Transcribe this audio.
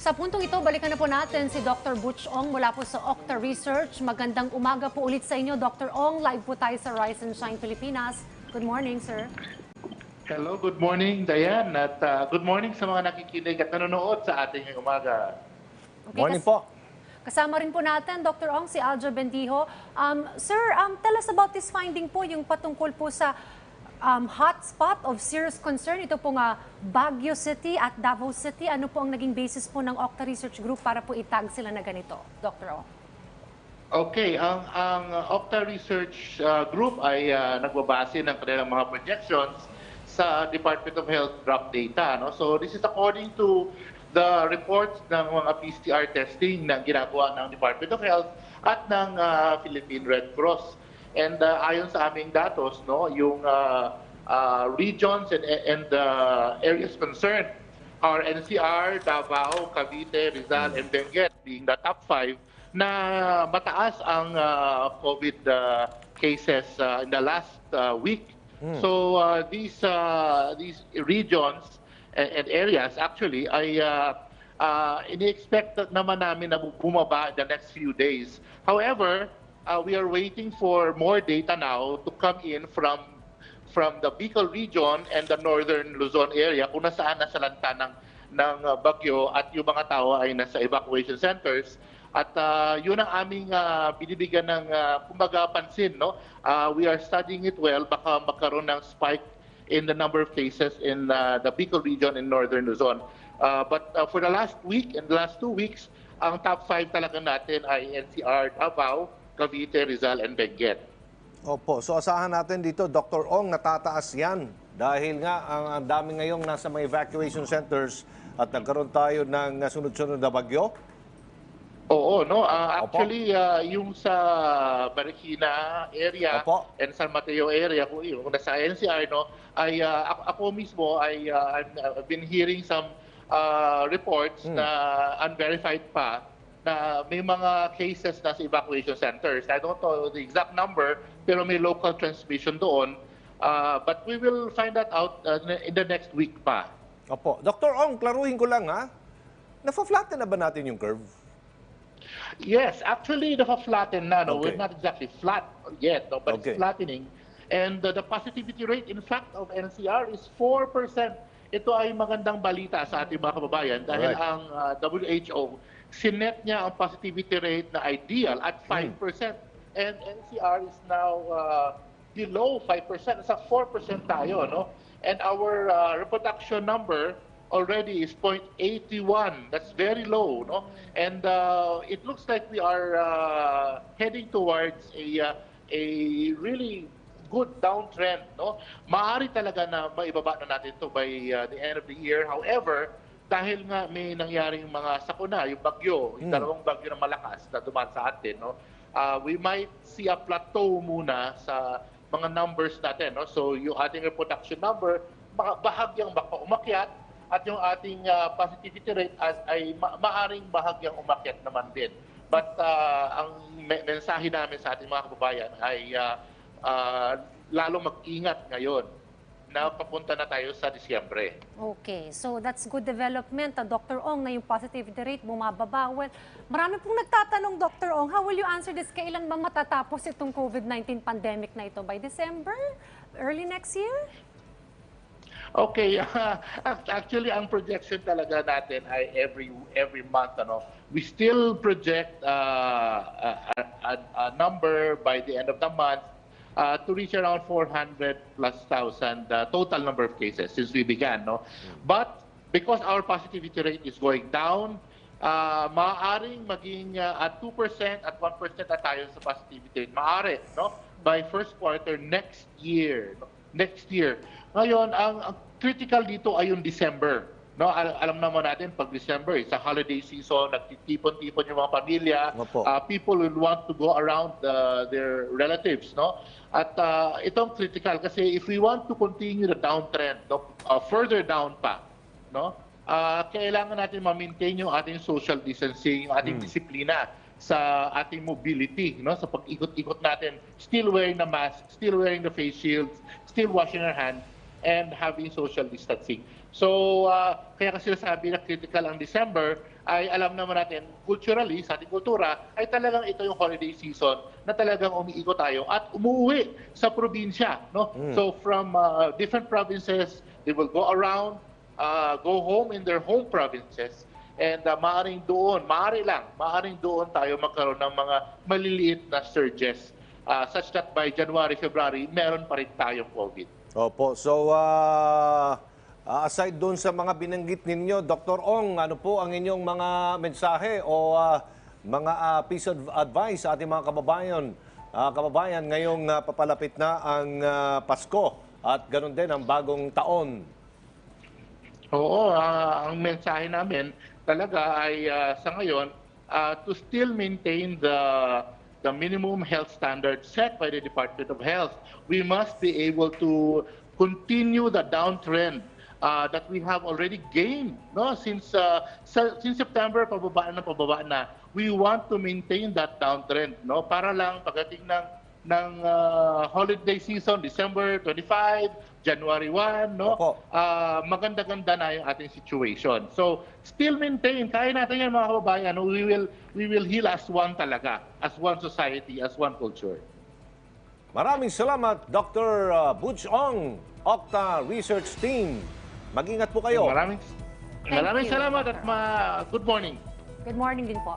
Sa puntong ito, balikan na po natin si Dr. Butch Ong mula po sa Octa Research. Magandang umaga po ulit sa inyo, Dr. Ong. Live po tayo sa Rise and Shine Pilipinas. Good morning, sir. Hello, good morning, Diane. At uh, good morning sa mga nakikinig at nanonood sa ating umaga. Okay, Morning po. Kasama rin po natin, Dr. Ong, si Aljo Bendijo. Um, sir, um, tell us about this finding po, yung patungkol po sa um, hotspot of serious concern. Ito po nga Baguio City at Davao City. Ano po ang naging basis po ng Octa Research Group para po itag sila na ganito, Dr. Ong? Okay, ang ang Octa Research uh, Group ay uh, nagbabase ng kanilang mga projections sa Department of Health drop data. No? So this is according to the reports ng mga PCR testing na ginagawa ng Department of Health at ng uh, Philippine Red Cross. And uh, ayon sa aming datos, no, yung uh, uh, regions and, and uh, areas concerned are NCR, Davao, Cavite, Rizal, and Benguet being the top five na mataas ang uh, COVID uh, cases uh, in the last uh, week. So uh, these uh, these regions and, and areas actually ay uh, uh, ini-expect naman namin na bumaba the next few days. However, uh, we are waiting for more data now to come in from from the Bicol region and the northern Luzon area kung nasaan nasa lanta ng, ng uh, bagyo at yung mga tao ay nasa evacuation centers. At uh, yun ang aming uh, binibigyan ng uh, kumbaga pansin. No? Uh, we are studying it well. Baka magkaroon ng spike in the number of cases in uh, the Bicol region in northern Luzon. Uh, but uh, for the last week and the last two weeks, ang top five talaga natin ay NCR, Davao, Cavite, Rizal, and Benguet. Opo, so asahan natin dito, Dr. Ong, natataas yan. Dahil nga, ang, ang dami ngayong nasa mga evacuation centers at nagkaroon tayo ng uh, sunod-sunod na bagyo. Oo, no. Opo. actually, ah, yung sa Marikina area Opo. and San Mateo area, kung yung nasa NCR, no, ay ah, ako, ako mismo ay I'm- I've been hearing some ah, reports Hmm. na unverified pa na may mga cases na sa evacuation centers. I don't know the exact number, pero may local transmission doon. Ah, but we will find that out ah, in the next week pa. Opo. Dr. Ong, klaruhin ko lang ha. Nafa-flatten na ba natin yung curve? Yes, actually, naka-flatten na. No? Okay. We're not exactly flat yet, no? but Okay. it's flattening. And uh, the positivity rate, in fact, of NCR is 4%. Ito ay magandang balita sa ating mga kababayan dahil Alright. ang uh, WHO, sinet niya ang positivity rate na ideal at Hmm. 5%. And NCR is now uh, below 5%. Sa 4% tayo. No? And our uh, reproduction number already is 0.81. That's very low, no? And uh, it looks like we are uh, heading towards a uh, a really good downtrend, no? Maaari talaga na maibaba na natin to by uh, the end of the year. However, dahil nga may nangyaring mga sakuna, yung bagyo, yung dalawang bagyo na malakas na dumaan sa atin, no? Uh, we might see a plateau muna sa mga numbers natin, no? So yung ating reproduction number, bahagyang baka umakyat at yung ating uh, positivity rate as, ay ma- maaring bahagyang umakyat naman din. But uh, ang me- mensahe namin sa ating mga kababayan ay uh, uh, lalo mag-ingat ngayon na papunta na tayo sa Disyembre. Okay, so that's good development. Uh, Dr. Ong, na yung positivity rate bumababa. Well, marami pong nagtatanong, Dr. Ong, how will you answer this? Kailan ba matatapos itong COVID-19 pandemic na ito? By December? Early next year? Okay, actually ang projection talaga natin ay every every month ano. We still project uh, a, a, a number by the end of the month uh, to reach around 400 plus thousand uh, total number of cases since we began, no. But because our positivity rate is going down, uh, maaaring maging uh, at 2% at 1% na tayo sa positivity rate. Maaari, no? By first quarter next year. no? Next year. Ngayon, ang, ang critical dito ay yung December. No, Al- alam naman natin pag December, it's a holiday season, nagtitipon-tipon yung mga pamilya. Opo. Uh, people will want to go around uh, their relatives, no? At uh, itong critical kasi if we want to continue the downtrend, no, uh, further down pa, no? Ah, kailangan natin ma-maintain yung ating social distancing, yung ating disiplina sa ating mobility, no? Sa pag-ikot-ikot natin, still wearing the mask, still wearing the face shields, still washing our hands and having social distancing. So, ah, kaya kasi sabi na critical ang December ay alam naman natin, culturally, sa ating kultura, ay talagang ito yung holiday season na talagang umiikot tayo at umuwi sa probinsya. No? So from uh, different provinces, they will go around, uh, go home in their home provinces, and uh, maaring doon, maari lang, maaring doon tayo magkaroon ng mga maliliit na surges uh, such that by January, February, meron pa rin tayong COVID. Opo. So, ah, ah, aside doon sa mga binanggit ninyo, Dr. Ong, ano po ang inyong mga mensahe o ah, mga ah, piece of advice sa ating mga kababayan, ah, kababayan ngayong ah, papalapit na ang ah, Pasko at ganun din ang bagong taon? Oo, ah, ang mensahe namin talaga ay ah, sa ngayon ah, to still maintain the the minimum health standards set by the Department of Health. We must be able to continue the downtrend uh, that we have already gained no since uh, since September pababa na pababa na. We want to maintain that downtrend no para lang pagdating ng ng uh, holiday season December 25, January 1 no Opo. ah, maganda-ganda na yung ating situation. So, still maintain, kaya natin yan mga kababayan, we will, we will heal as one talaga, as one society, as one culture. Maraming salamat, Dr. ah, Butch Ong, Okta Research Team. Mag-ingat po kayo. Maraming, Thank maraming you, salamat at ma- good morning. Good morning din po.